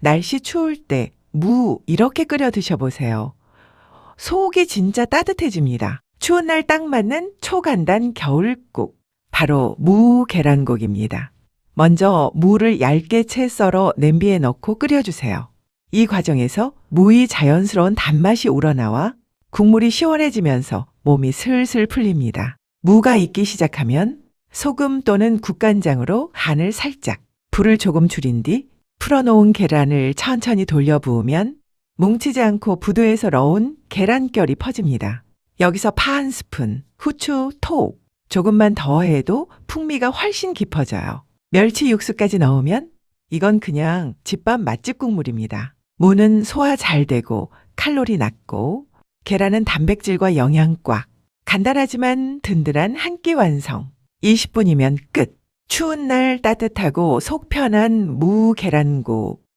날씨 추울 때 무 이렇게 끓여 드셔보세요. 속이 진짜 따뜻해집니다. 추운 날 딱 맞는 초간단 겨울국. 바로 무 계란국입니다. 먼저 무를 얇게 채 썰어 냄비에 넣고 끓여주세요. 이 과정에서 무의 자연스러운 단맛이 우러나와 국물이 시원해지면서 몸이 슬슬 풀립니다. 무가 익기 시작하면 소금 또는 국간장으로 간을 살짝, 불을 조금 줄인 뒤 풀어놓은 계란을 천천히 돌려 부으면 뭉치지 않고 부두에서 넣은 계란결이 퍼집니다. 여기서 파 한 스푼, 후추, 톡, 조금만 더 해도 풍미가 훨씬 깊어져요. 멸치 육수까지 넣으면 이건 그냥 집밥 맛집 국물입니다. 무는 소화 잘 되고 칼로리 낮고 계란은 단백질과 영양 꽉. 간단하지만 든든한 한 끼 완성. 20분이면 끝. 추운 날 따뜻하고 속 편한 무 계란국.